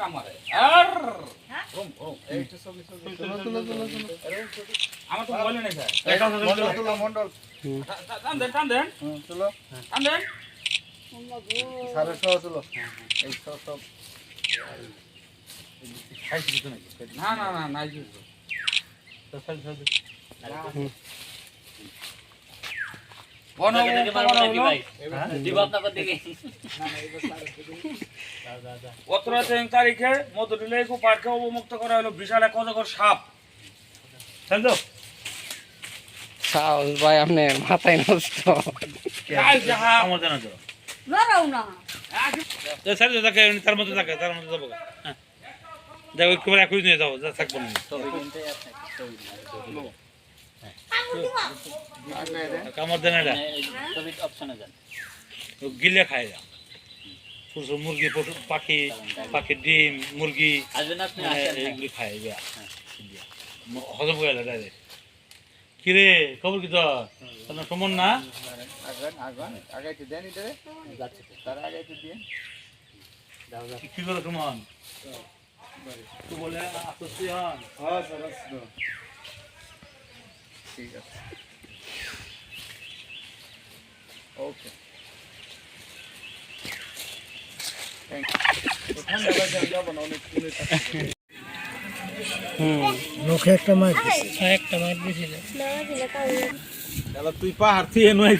কামারে। আর! হ্যাঁ? Room room এইটা তুলো তুলো আমার তো মোবাইল নেই স্যার। এটা মন্ডল তুলো মন্ডল টান দেন টান দেন। তুলো। টান দেন। সাড়ে ছয় তুলো। এই সব সব। খাইছি কিছু নাকি না না না নাই কিছু বন সতেরো তারিখে? মধুরিলেকু পার্কে অবমুক্ত করা হলো বিশাল এক অজগর সাপ। বুঝলো সাহস ভাই আপনি মাথায় নষ্ট। আমার জানা তো না। তো স্যার তো থাকে তার মধ্যে থাকে তার মধ্যে যাব। হ্যাঁ। দেখো একটু একুশ নিয়ে যাব যা থাকব না। কামড় দেন এটা। গিলে খায় যা পশু মুরগি পশু পাখি পাখির ডিম মুরগি মানে এইগুলি খায় যা হজম করে এলো ডাইরেক্ট কিরে খবর কি তো তোমার সমন না? কি- কি করে সুমন? বলে? আসছি হন? হ্যাঁ ঠিক আছে। ওকে একটা মাছ ঠান্ডা লাগছে আমি যাব না অনেক দূরে তুই পাহাড় থেকে নয়